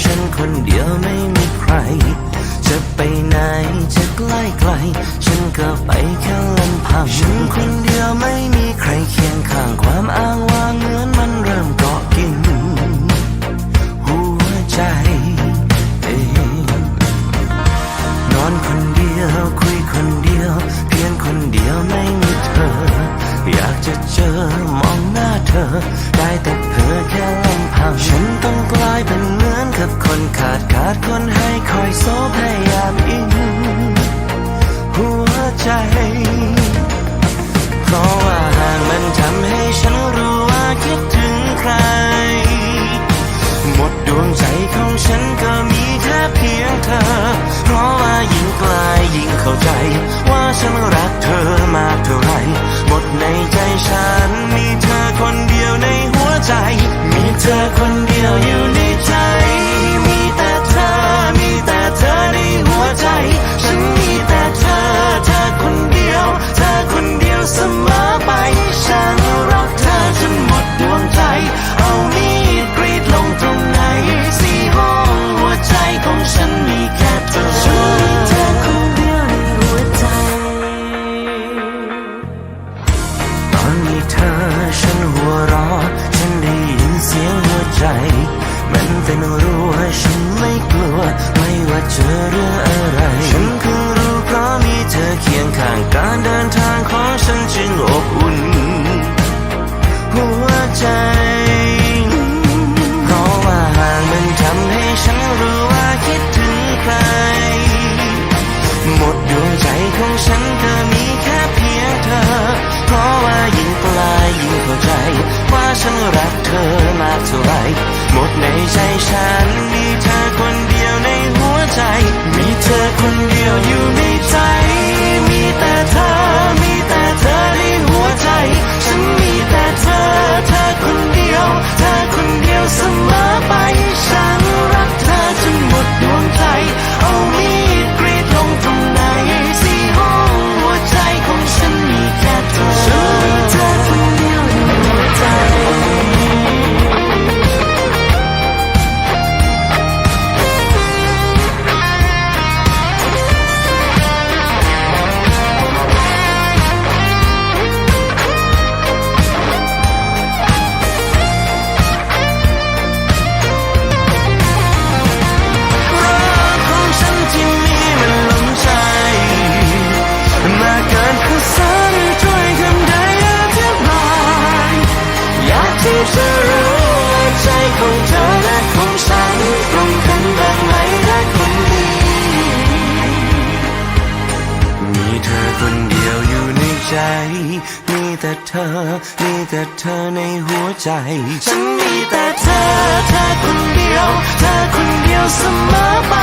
ฉันคนเดียวไม่มีใคร จะไปไหนจะใกล้ไกล ฉันก็ไปแค่ลำพังฉันคนเดียวไม่มีใครเคียงข้างความอ้างว้างเหมือนมันเริ่มเกาะกิน หัวใจเองนอนคนเดียวคุยคนเดียว เพียงคนเดียวไม่มีเธอ อยากจะเจอมองหน้าเธอ ได้แต่เธอแค่ลำพังฉันต้องก กับคนขาดขาดคนให้คอยโซพยายามอิงหัวใจ เพราะว่าห่างมันทำให้ฉันรู้ว่าคิดถึงใคร หมดดวงใจของฉันก็มีแค่เพียงเธอ เพราะว่ายิ่งไกลยิ่งเข้าใจ ว่าฉันรักเธอมากเท่าไรหมดในใจฉันมีเธอคนเดียวในหัวใจ มีเธอคนเดียวอยู่ใน เป็นรั้ว่าฉันไม่กลัว ไม่ว่าเจอเรื่องอะไร ฉันเพิ่งรู้เพราะมีเธอเคียงข้างการเดินทางของฉันจึงอบอุ่น หัวใจเพราะว่าห่างมันทำให้ฉันรู้ว่าคิดถึงใคร หมดดวงใจของฉันก็มีแค่เพียงเธอ เพราะว่ายิ่งไกลยิ่งเข้าใจ ว่าฉันรักเธอมากเท่าไหร หมดในใจฉัน มีเธอคนเดียวในหัวใจ มีเธอคนเดียวอยู่ใน แต่เธอ มีแต่เธอในหัวใจ ฉันมีแต่เธอ เธอคนเดียว เธอคนเดียวเสมอไป